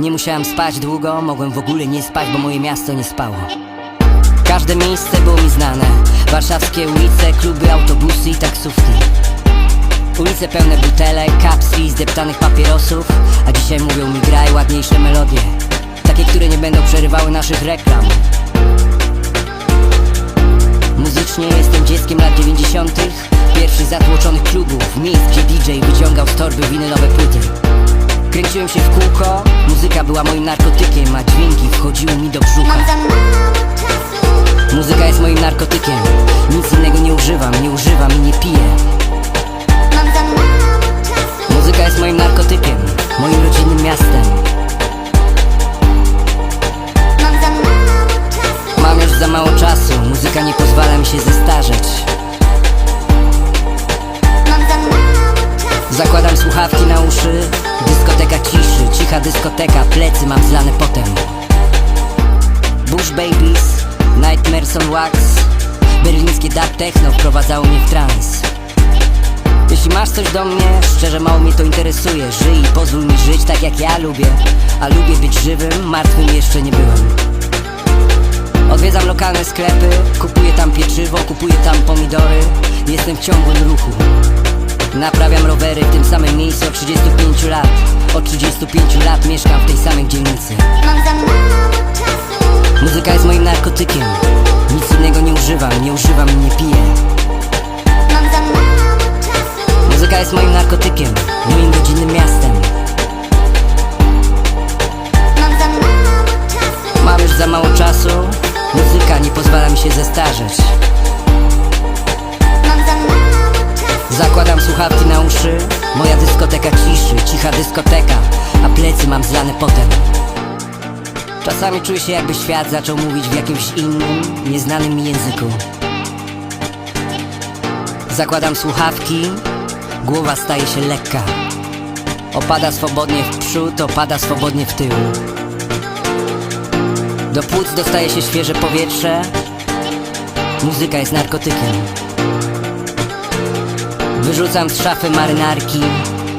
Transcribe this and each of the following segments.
Nie musiałem spać długo, mogłem w ogóle nie spać, bo moje miasto nie spało. Każde miejsce było mi znane. Warszawskie ulice, kluby, autobusy i taksówki. Ulice pełne butelek, kapsli, zdeptanych papierosów. A dzisiaj mówią mi graj ładniejsze melodie. Takie, które nie będą przerywały naszych reklam. Muzycznie jestem dzieckiem lat 90. Pierwszych zatłoczonych klubów, miejsc gdzie DJ wyciągał z torby winylowe płyty Kręciłem się w kółko, muzyka była moim narkotykiem, a dźwięki wchodziły mi do brzucha. Mam za mało czasu. Muzyka jest moim narkotykiem, nic innego nie używam, nie używam i nie piję. Mam za mało czasu. Muzyka jest moim narkotykiem, moim rodzinnym miastem. Mam już za mało czasu, muzyka nie pozwala mi się zestarzeć słuchawki na uszy, dyskoteka ciszy, cicha dyskoteka, plecy mam zlane potem. Bush Babies, Nightmares on Wax, berlińskie dub techno wprowadzało mnie w trans. Jeśli masz coś do mnie, szczerze mało mnie to interesuje. Żyj i pozwól mi żyć tak jak ja lubię. A lubię być żywym, martwym jeszcze nie byłem. Odwiedzam lokalne sklepy, kupuję tam pieczywo, kupuję tam pomidory. Jestem w ciągłym ruchu Naprawiam rowery w tym samym miejscu od 35 lat. Od 35 lat mieszkam w tej samej dzielnicy. Mam za mało czasu. Muzyka jest moim narkotykiem. Nic innego nie używam, nie używam i nie piję. Mam za mało czasu. Muzyka jest moim narkotykiem, moim rodzinnym miastem. Mam za mało czasu. Mam już za mało czasu. Muzyka nie pozwala mi się zestarzeć Zakładam słuchawki na uszy. Moja dyskoteka ciszy, cicha dyskoteka. A plecy mam zlane potem. Czasami czuję się jakby świat zaczął mówić w jakimś innym, nieznanym mi języku. Zakładam słuchawki. Głowa staje się lekka. Opada swobodnie w przód, opada swobodnie w tył. Do płuc dostaje się świeże powietrze. Muzyka jest narkotykiem Wyrzucam z szafy marynarki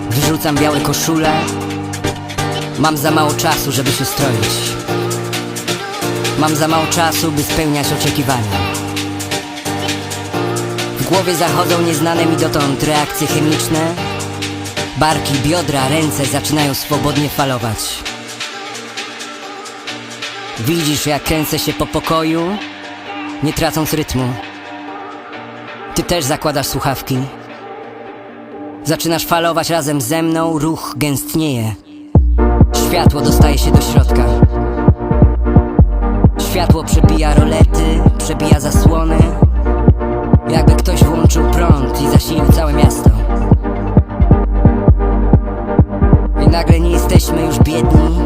Wyrzucam białe koszule. Mam za mało czasu, żeby się stroić. Mam za mało czasu, by spełniać oczekiwania. W głowie zachodzą nieznane mi dotąd reakcje chemiczne. Barki, biodra, ręce zaczynają swobodnie falować. Widzisz jak kręcę się po pokoju? Nie tracąc rytmu. Ty też zakładasz słuchawki Zaczynasz falować razem ze mną, ruch gęstnieje. Światło dostaje się do środka. Światło przebija rolety, przebija zasłony. Jakby ktoś włączył prąd i zasilił całe miasto. I nagle nie jesteśmy już biedni,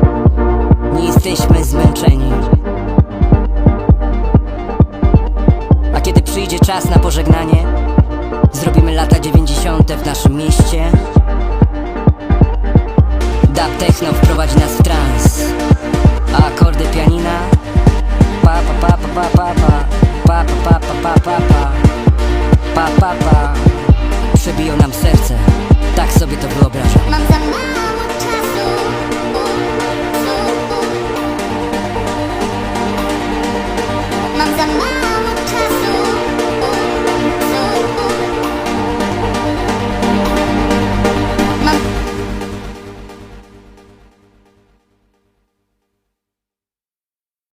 nie jesteśmy zmęczeni. A kiedy przyjdzie czas na pożegnanie, naszym mieście? Dub techno wprowadzi nas w trans. Akordy pianina? Pa pa pa pa pa pa. Pa Pa pa pa pa pa pa. Pa pa pa. Przebiją nam serce.